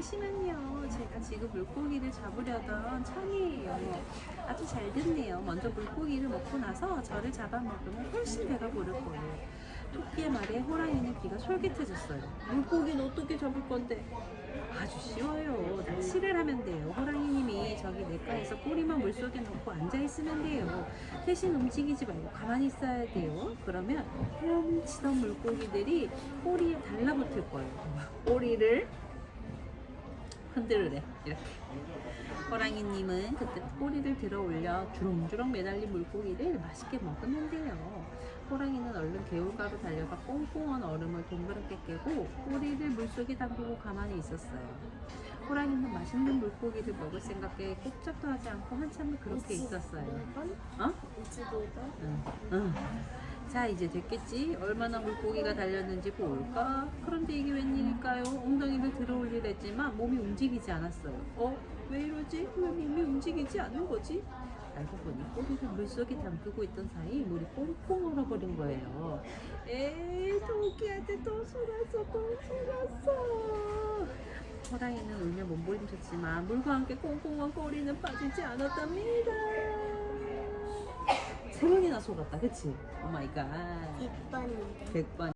잠시만요. 제가 지금 물고기를 잡으려던 참이에요. 아주 잘 됐네요. 먼저 물고기를 먹고 나서 저를 잡아먹으면 훨씬 배가 부를 거예요. 토끼의 말에 호랑이는 귀가 솔깃해졌어요. 물고기는 어떻게 잡을 건데? 아주 쉬워요. 낚시를 하면 돼요. 호랑이님이 저기 냇가에서 꼬리만 물속에 넣고 앉아있으면 돼요. 대신 움직이지 말고 가만히 있어야 돼요. 그러면 헤엄치던 물고기들이 꼬리에 달라붙을 거예요. 꼬리를 흔들으래. 이렇게. 호랑이님은 그때 꼬리를 들어 올려 주렁주렁 매달린 물고기를 맛있게 돼요. 호랑이는 얼른 개울가로 달려가 꽁꽁한 얼음을 동그랗게 깨고 꼬리를 물속에 담그고 가만히 있었어요. 호랑이는 맛있는 물고기를 먹을 생각에 꼼짝도 하지 않고 한참을 그렇게 있었어요. 어? 응, 응. 자 이제 됐겠지? 얼마나 물고기가 달렸는지 볼까? 그런데 이게 웬일일까요? 엉덩이를 들어 올리랬지만 몸이 움직이지 않았어요. 어? 왜 이러지? 왜 몸이 움직이지 않는 거지? 알고 보니 꼬리를 물속에 담그고 있던 사이 물이 꽁꽁 얼어버린 거예요. 에이 토끼한테 또 속았어 또 속았어. 호랑이는 울며 몸부림쳤지만 물과 함께 꽁꽁한 꼬리는 빠지지 않았답니다. 세 번이나 속았다, 그치? 오 마이 갓. 100번인데. 100번.